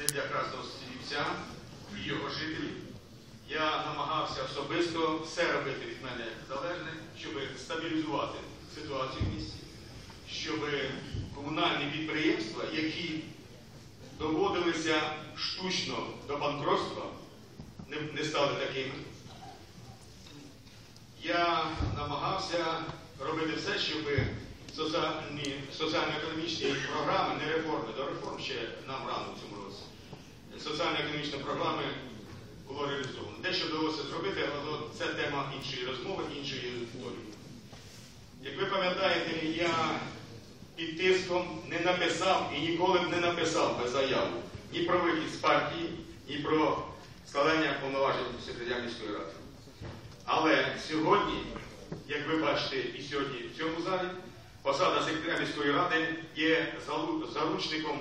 не для красного стрільця і його жителів. Я намагався особисто все робити від мене залежне, щоб стабілізувати ситуацію в місті, щоб комунальні підприємства, які доводилися штучно до банкротства, не, стали такими. Я намагався робити все, щоб соціально-економічні програми, не реформи, до реформ ще нам рано в цьому році. Соціально-економічні програми було реалізовано. Дещо вдалося зробити, але це тема іншої розмови, іншої історії. Як ви пам'ятаєте, я під тиском не написав і ніколи б не написав би заяву ні про вихід з партії, ні про складання повноважень секретаря міської ради. Але сьогодні, як ви бачите і сьогодні в цьому залі, посада секретаря міської ради є заручником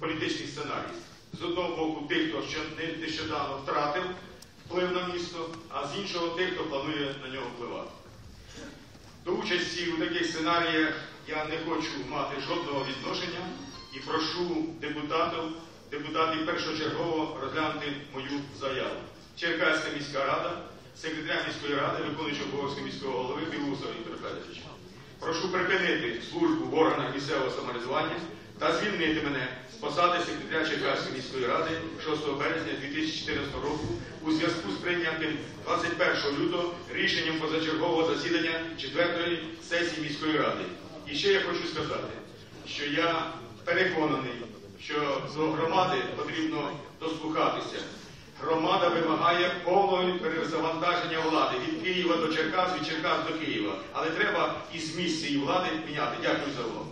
політичних сценаріїв. З одного боку, тих, хто ще нещодавно втратив вплив на місто, а з іншого тих, хто планує на нього впливати. До участі у таких сценаріях я не хочу мати жодного відношення і прошу депутатів, депутатів першочергово розглянути мою заяву. Черкаська міська рада, секретаря міської ради, виконуючого обов'язки міського голови Білуса Віктора Федоровича. Прошу припинити службу в органах місцевого самоврядування та звільнити мене з посади секретаря Черкаської міської ради 6 березня 2014 року у зв'язку з прийнятим 21 лютого рішенням позачергового засідання 4 сесії міської ради. І ще я хочу сказати, що я переконаний, що до громади потрібно дослухатися. Громада вимагає повного перезавантаження влади від Києва до Черкас, від Черкас до Києва. Але треба і з місії влади міняти. Дякую за увагу.